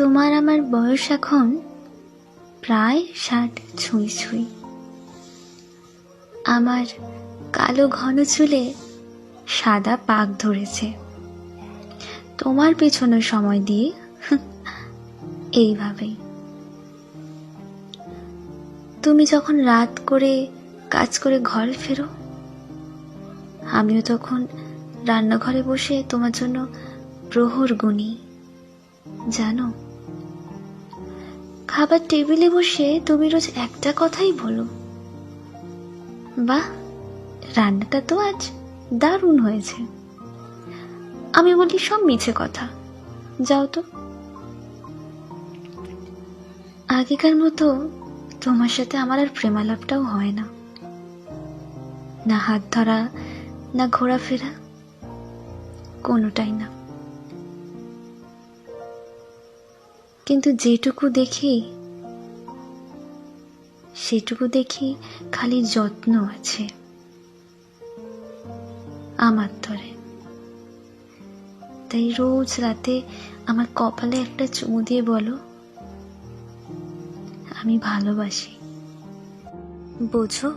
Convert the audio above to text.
তোমার আমার বয়স এখন প্রায় ষাট ছুঁই ছুঁই। আমার কালো ঘন চুলে সাদা পাক ধরেছে। তোমার পেছনে সময় দিয়ে এইভাবেই। তুমি যখন রাত করে কাজ করে ঘরে ফেরো, আমিও তখন রান্নাঘরে বসে তোমার জন্য প্রহর গুনি। জানো খাবার টেবিলে বসে তুমি রোজ একটা কথাই বলো। বাহ, রান্নাটা তো আজ দারুণ হয়েছে। আমি বলি সব মিছে কথা। যাও তো। আগেকার মতো তোমার সাথে আমার আর প্রেমালাপটাও হয় না। না হাত ধরা, না ঘোরাফেরা, কোনোটাই না। কিন্তু যেটুকু দেখি, সেটুকু দেখি খালি যত্ন আছে আমার তরে। তাই রোজ রাতে আমার কপালে একটা চুমু দিয়ে বলো, আমি ভালোবাসি। বোঝো?